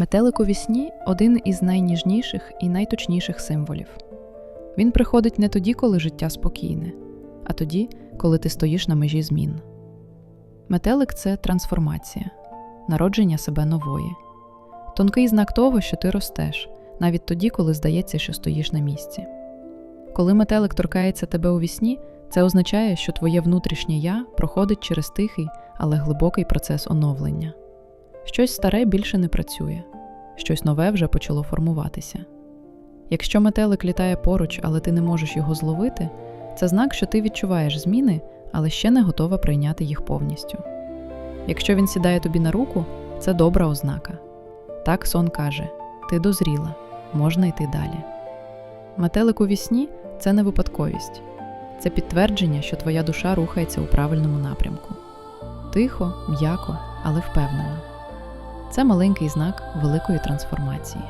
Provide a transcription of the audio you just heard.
Метелик у вісні один із найніжніших і найточніших символів. Він приходить не тоді, коли життя спокійне, а тоді, коли ти стоїш на межі змін. Метелик це трансформація, народження себе нової, тонкий знак того, що ти ростеш, навіть тоді, коли здається, що стоїш на місці. Коли метелик торкається тебе у вісні, це означає, що твоє внутрішнє я проходить через тихий, але глибокий процес оновлення. Щось старе більше не працює, щось нове вже почало формуватися. Якщо метелик літає поруч, але ти не можеш його зловити, це знак, що ти відчуваєш зміни, але ще не готова прийняти їх повністю. Якщо він сідає тобі на руку, це добра ознака. Так сон каже: ти дозріла, можна йти далі. Метелик у вісні це не випадковість, це підтвердження, що твоя душа рухається у правильному напрямку. Тихо, м'яко, але впевнено. Це маленький знак великої трансформації.